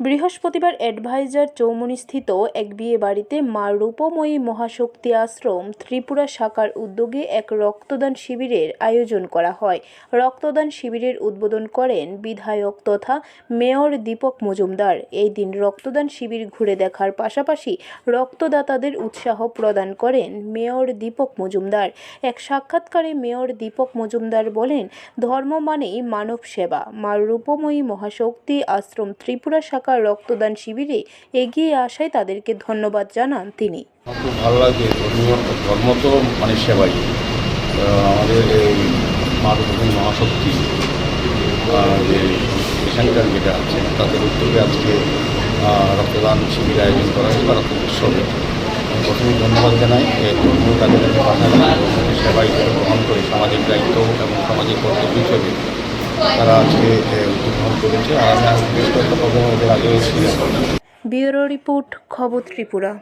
বৃহস্পতিবার অ্যাডভাইজার চৌমনিস্থিত এক বিয়ে বাড়িতে মা রূপময়ী মহাশক্তি আশ্রম ত্রিপুরা শাখার উদ্যোগে এক রক্তদান শিবিরের আয়োজন করা হয়। রক্তদান শিবিরের উদ্বোধন করেন বিধায়ক তথা মেয়র দীপক মজুমদার। এই দিন রক্তদান শিবির ঘুরে দেখার পাশাপাশি রক্তদাতাদের উৎসাহ প্রদান করেন মেয়র দীপক মজুমদার। এক সাক্ষাৎকারে মেয়র দীপক মজুমদার বলেন, ধর্ম মানেই মানব সেবা। মা রূপময়ী মহাশক্তি আশ্রম ত্রিপুরা শাখার রক্তদান শিবিরে এগিয়ে আসায় তাদেরকে ধন্যবাদ জানান তিনি। খুব ভালো লাগে ধর্মীয় ধর্ম তো মানে সেবাই। আমাদের এই মাতৃভূমি মহাশক্তি যে সেন্টার যেটা আছে, তাদের উদ্যোগে আজকে রক্তদান শিবির আয়োজন করা হয়েছে বা রক্ত উৎসবে প্রথমে ধন্যবাদ জানাই ধর্মীয় কাজের পাশাপাশি ধর্মকে সেবা হিসেবে গ্রহণ করে, সামাজিক দায়িত্ব এবং সামাজিক কর্তব্য হিসেবে তারা আজকে উদ্বোধন করেছে। আর আমি বেশ কয়েকটা ব্যুরো রিপোর্ট খবর ত্রিপুরা।